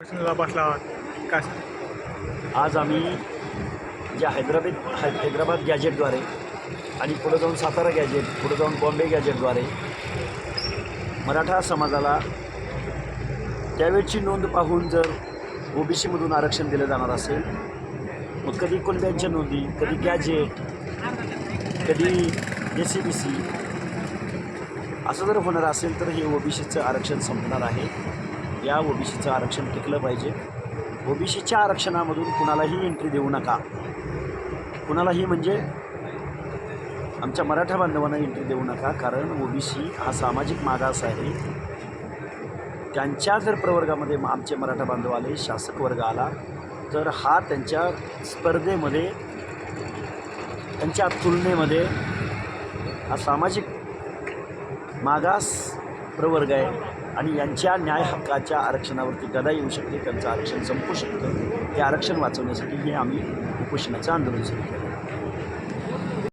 बसला आज आम्ही ज्या हैदराबाद है हैदराबाद गॅजेटद्वारे आणि पुढं जाऊन सातारा गॅजेट पुढं जाऊन बॉम्बे गॅजेटद्वारे मराठा समाजाला त्यावेळची नोंद पाहून जर ओबीसीमधून आरक्षण दिलं जाणार असेल मग कधी कुलब्यांच्या नोंदी कधी गॅजेट कधी ए सी बी सी असं जर होणार असेल तर हे ओबीसीचं आरक्षण संपणार आहे. या ओबीसीचं आरक्षण टिकलं पाहिजे. ओबीसीच्या आरक्षणामधून कुणालाही एंट्री देऊ नका. कुणालाही म्हणजे आमच्या मराठा बांधवांना एंट्री देऊ नका कारण ओबीसी हा सामाजिक मागास आहे. त्यांच्या जर प्रवर्गामध्ये आमचे मराठा बांधव आले शासक वर्ग आला तर हा त्यांच्या स्पर्धेमध्ये त्यांच्या तुलनेमध्ये हा सामाजिक मागास प्रवर्ग आहे आणि यांच्या न्याय हक्काच्या आरक्षणावरती गदा येऊ शकते त्यांचं आरक्षण संपू शकतं. हे आरक्षण वाचवण्यासाठी हे आम्ही उपोषणाचं आंदोलन सुरू केलं.